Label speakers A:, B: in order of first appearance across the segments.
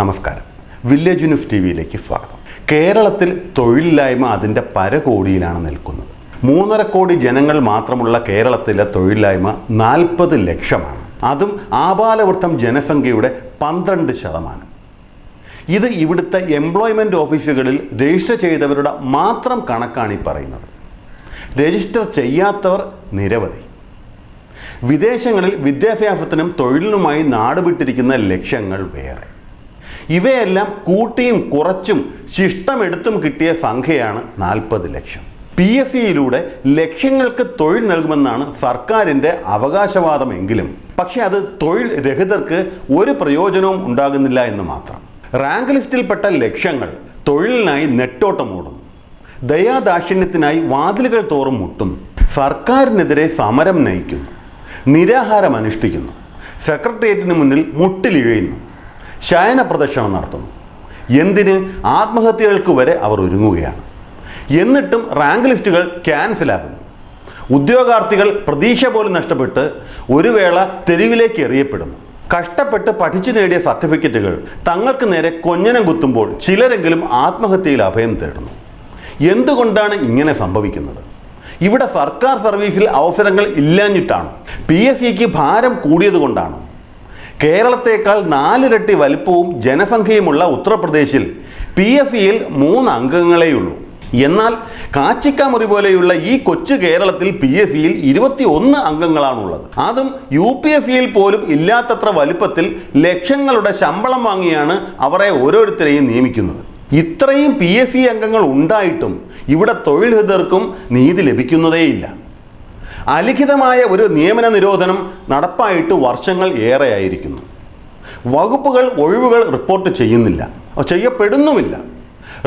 A: നമസ്കാരം. Village news T വിയിലേക്ക് സ്വാഗതം. കേരളത്തിൽ തൊഴിലില്ലായ്മ അതിന്റെ പരകോടിയിലാണ് നിൽക്കുന്നത്. മൂന്നര കോടി ജനങ്ങൾ മാത്രമുള്ള കേരളത്തിലെ തൊഴിലില്ലായ്മ നാൽപ്പത് ലക്ഷമാണ്. അതും ആപാലവൃത്തം ജനസംഖ്യയുടെ പന്ത്രണ്ട് ശതമാനം. ഇത് ഇവിടുത്തെ എംപ്ലോയ്മെന്റ് ഓഫീസുകളിൽ രജിസ്റ്റർ ചെയ്തവരുടെ മാത്രം കണക്കാണ് ഈ പറയുന്നത്. രജിസ്റ്റർ ചെയ്യാത്തവർ നിരവധി. വിദേശങ്ങളിൽ വിദ്യാഭ്യാസത്തിനും തൊഴിലിനുമായി നാടുവിട്ടിരിക്കുന്ന ലക്ഷ്യങ്ങൾ വേറെ. ഇവയെല്ലാം കൂട്ടിയും കുറച്ചും ശിഷ്ടമെടുത്തും കിട്ടിയ സംഖ്യയാണ് നാൽപ്പത് ലക്ഷം. പി എസ് സിയിലൂടെ ലക്ഷ്യങ്ങൾക്ക് തൊഴിൽ നൽകുമെന്നാണ് സർക്കാരിന്റെ അവകാശവാദമെങ്കിലും. പക്ഷേ അത് തൊഴിൽ രഹിതർക്ക് ഒരു പ്രയോജനവും ഉണ്ടാകുന്നില്ല എന്ന് മാത്രം. റാങ്ക് ലിസ്റ്റിൽപ്പെട്ട ലക്ഷ്യങ്ങൾ തൊഴിലിനായി നെട്ടോട്ടമോടുന്നു ദയാദാക്ഷിണ്യത്തിനായി വാതിലുകൾ തോറും മുട്ടുന്നു. സർക്കാരിനെതിരെ സമരം നയിക്കുന്നു. നിരാഹാരം അനുഷ്ഠിക്കുന്നു സെക്രട്ടേറിയറ്റിന് മുന്നിൽ മുട്ടിലിഴയുന്നു. ശയന പ്രദക്ഷിണം നടത്തുന്നു. എന്തിന്? ആത്മഹത്യകൾക്ക് വരെ അവർ ഒരുങ്ങുകയാണ്. എന്നിട്ടും റാങ്ക് ലിസ്റ്റുകൾ ക്യാൻസലാകുന്നു ഉദ്യോഗാർത്ഥികൾ പ്രതീക്ഷ പോലും നഷ്ടപ്പെട്ട് ഒരു വേള തെരുവിലേക്ക് എറിയപ്പെടുന്നു. കഷ്ടപ്പെട്ട് പഠിച്ചു നേടിയ സർട്ടിഫിക്കറ്റുകൾ തങ്ങൾക്ക് നേരെ കൊഞ്ഞനം കുത്തുമ്പോൾ ചിലരെങ്കിലും ആത്മഹത്യയിൽ അഭയം തേടുന്നു. എന്തുകൊണ്ടാണ് ഇങ്ങനെ സംഭവിക്കുന്നത്? ഇവിടെ സർക്കാർ സർവീസിൽ അവസരങ്ങൾ ഇല്ലാഞ്ഞിട്ടാണ്? പി എസ് സിക്ക് ഭാരം കൂടിയതുകൊണ്ടാണ്? കേരളത്തേക്കാൾ നാലിരട്ടി വലിപ്പവും ജനസംഖ്യയുമുള്ള ഉത്തർപ്രദേശിൽ പി എഫ് ഇയിൽ മൂന്ന് അംഗങ്ങളെയുള്ളൂ. എന്നാൽ കാച്ചിക്കാമുറി പോലെയുള്ള ഈ കൊച്ചു കേരളത്തിൽ പി എഫ് ഇയിൽ ഇരുപത്തി ഒന്ന് അംഗങ്ങളാണുള്ളത്. അതും യു പി എഫ് ഇയിൽ പോലും ഇല്ലാത്തത്ര വലിപ്പത്തിൽ ലക്ഷങ്ങളുടെ ശമ്പളം വാങ്ങിയാണ് അവരെ ഓരോരുത്തരെയും നിയമിക്കുന്നത്. ഇത്രയും പി എഫ് ഇ അംഗങ്ങൾ ഉണ്ടായിട്ടും ഇവിടെ തൊഴിൽ ഹിതർക്കും നീതി ലഭിക്കുന്നതേയില്ല. അലിഖിതമായ ഒരു നിയമന നിരോധനം നടപ്പായിട്ട് വർഷങ്ങൾ ഏറെയായിരിക്കുന്നു. വകുപ്പുകൾ ഒഴിവുകൾ റിപ്പോർട്ട് ചെയ്യുന്നില്ല. ചെയ്യപ്പെടുന്നുമില്ല.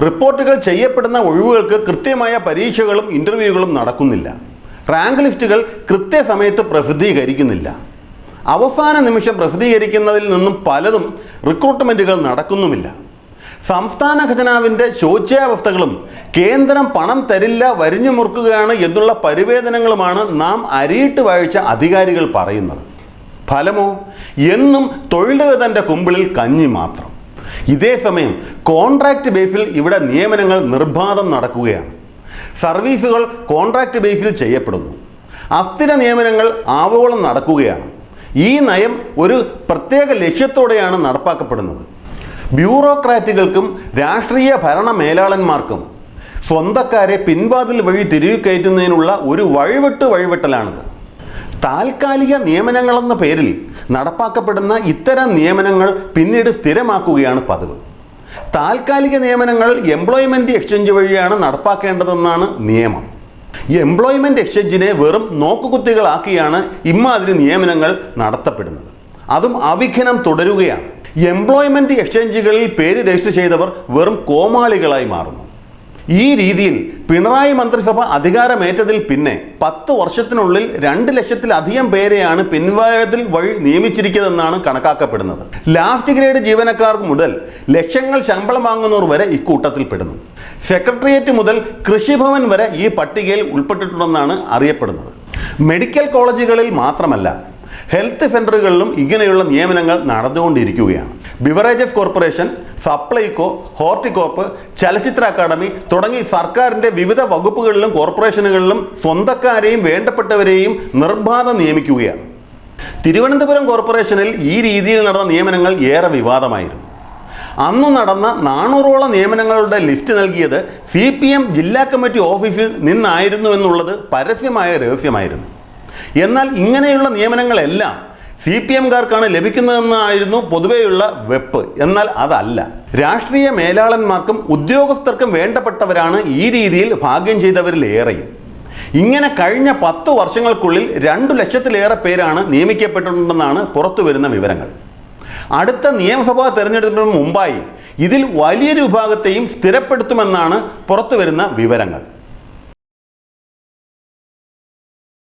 A: റിപ്പോർട്ടുകൾ ചെയ്യപ്പെടുന്ന ഒഴിവുകൾക്ക് കൃത്യമായ പരീക്ഷകളും ഇന്റർവ്യൂകളും നടക്കുന്നില്ല. റാങ്ക് ലിസ്റ്റുകൾ കൃത്യസമയത്ത് പ്രസിദ്ധീകരിക്കുന്നില്ല. അവസാന നിമിഷം പ്രസിദ്ധീകരിക്കുന്നതിൽ നിന്നും പലതും റിക്രൂട്ട്മെന്റുകൾ നടക്കുന്നുമില്ല. സംസ്ഥാന ഖജനാവിന്റെ ശോച്യാവസ്ഥകളും കേന്ദ്രം പണം തരില്ല വരിഞ്ഞു മുറുക്കുകയാണ് എന്നുള്ള പരിവേദനങ്ങളുമാണ് നാം അരിയിട്ട് വായിച്ച അധികാരികൾ പറയുന്നത്. ഫലമോ? എന്നും തൊഴിലുകതന്റെ കുമ്പിളിൽ കഞ്ഞി മാത്രം. ഇതേ സമയം കോൺട്രാക്റ്റ് ബേസിൽ ഇവിടെ നിയമനങ്ങൾ നിർബാധം നടക്കുകയാണ്. സർവീസുകൾ കോൺട്രാക്റ്റ് ബേസിൽ ചെയ്യപ്പെടുന്നു. അസ്ഥിര നിയമനങ്ങൾ ആവോളം നടക്കുകയാണ്. ഈ നയം ഒരു പ്രത്യേക ലക്ഷ്യത്തോടെയാണ് നടപ്പാക്കപ്പെടുന്നത്. ബ്യൂറോക്രാറ്റുകൾക്കും രാഷ്ട്രീയ ഭരണ മേലാളന്മാർക്കും സ്വന്തക്കാരെ പിൻവാതിൽ വഴി തിരികെ കയറ്റുന്നതിനുള്ള ഒരു വഴിവിട്ട് വഴിവിട്ടലാണിത്. താൽക്കാലിക നിയമനങ്ങളെന്ന പേരിൽ നടപ്പാക്കപ്പെടുന്ന ഇത്തരം നിയമനങ്ങൾ പിന്നീട് സ്ഥിരമാക്കുകയാണ് പതിവ്. താൽക്കാലിക നിയമനങ്ങൾ എംപ്ലോയ്മെന്റ് എക്സ്ചേഞ്ച് വഴിയാണ് നടപ്പാക്കേണ്ടതെന്നാണ് നിയമം. ഈ എംപ്ലോയ്മെന്റ് എക്സ്ചേഞ്ചിനെ വെറും നോക്കുകുത്തികളാക്കിയാണ് ഇമ്മാതിരി നിയമനങ്ങൾ നടത്തപ്പെടുന്നത്. അതും അവിഘനം തുടരുകയാണ്. എംപ്ലോയ്മെന്റ് എക്സ്ചേഞ്ചുകളിൽ പേര് രജിസ്റ്റർ ചെയ്തവർ വെറും കോമാളികളായി മാറുന്നു. ഈ രീതിയിൽ പിണറായി മന്ത്രിസഭ അധികാരമേറ്റതിൽ പിന്നെ പത്ത് വർഷത്തിനുള്ളിൽ രണ്ട് ലക്ഷത്തിലധികം പേരെയാണ് പിൻവായത്തിൽ വഴി നിയമിച്ചിരിക്കുന്നതെന്നാണ് കണക്കാക്കപ്പെടുന്നത്. ലാസ്റ്റ് ഗ്രേഡ് ജീവനക്കാർ മുതൽ ലക്ഷങ്ങൾ ശമ്പളം വാങ്ങുന്നവർ വരെ ഇക്കൂട്ടത്തിൽ പെടുന്നു. സെക്രട്ടേറിയറ്റ് മുതൽ കൃഷിഭവൻ വരെ ഈ പട്ടികയിൽ ഉൾപ്പെട്ടിട്ടുണ്ടെന്നാണ് അറിയപ്പെടുന്നത്. മെഡിക്കൽ കോളേജുകളിൽ മാത്രമല്ല ഹെൽത്ത് സെന്ററുകളിലും ഇങ്ങനെയുള്ള നിയമനങ്ങൾ നടന്നുകൊണ്ടിരിക്കുകയാണ്. ബിവറേജസ് കോർപ്പറേഷൻ സപ്ലൈകോ ഹോർട്ടിക്കോപ്പ് ചലച്ചിത്ര അക്കാദമി തുടങ്ങി സർക്കാരിന്റെ വിവിധ വകുപ്പുകളിലും കോർപ്പറേഷനുകളിലും സ്വന്തക്കാരെയും വേണ്ടപ്പെട്ടവരെയും നിർബാധം നിയമിക്കുകയാണ്. തിരുവനന്തപുരം കോർപ്പറേഷനിൽ ഈ രീതിയിൽ നടന്ന നിയമനങ്ങൾ ഏറെ വിവാദമായിരുന്നു. അന്നു നടന്ന നാനൂറോളം നിയമനങ്ങളുടെ ലിസ്റ്റ് നൽകിയത് സി ജില്ലാ കമ്മിറ്റി ഓഫീസിൽ നിന്നായിരുന്നു എന്നുള്ളത് പരസ്യമായ രഹസ്യമായിരുന്നു. എന്നാൽ ഇങ്ങനെയുള്ള നിയമനങ്ങളെല്ലാം സി പി എംകാർക്കാണ് ലഭിക്കുന്നതെന്നായിരുന്നു പൊതുവെയുള്ള വെപ്പ്. എന്നാൽ അതല്ല. രാഷ്ട്രീയ മേലാളന്മാർക്കും ഉദ്യോഗസ്ഥർക്കും വേണ്ടപ്പെട്ടവരാണ് ഈ രീതിയിൽ ഭാഗ്യം ചെയ്തവരിലേറെയും ഇങ്ങനെ കഴിഞ്ഞ പത്ത് വർഷങ്ങൾക്കുള്ളിൽ രണ്ടു ലക്ഷത്തിലേറെ പേരാണ് നിയമിക്കപ്പെട്ടിട്ടുണ്ടെന്നാണ് പുറത്തു വരുന്ന വിവരങ്ങൾ. അടുത്ത നിയമസഭാ തെരഞ്ഞെടുപ്പിന് മുമ്പായി ഇതിൽ വലിയൊരു വിഭാഗത്തെയും സ്ഥിരപ്പെടുത്തുമെന്നാണ് പുറത്തു വരുന്ന വിവരങ്ങൾ.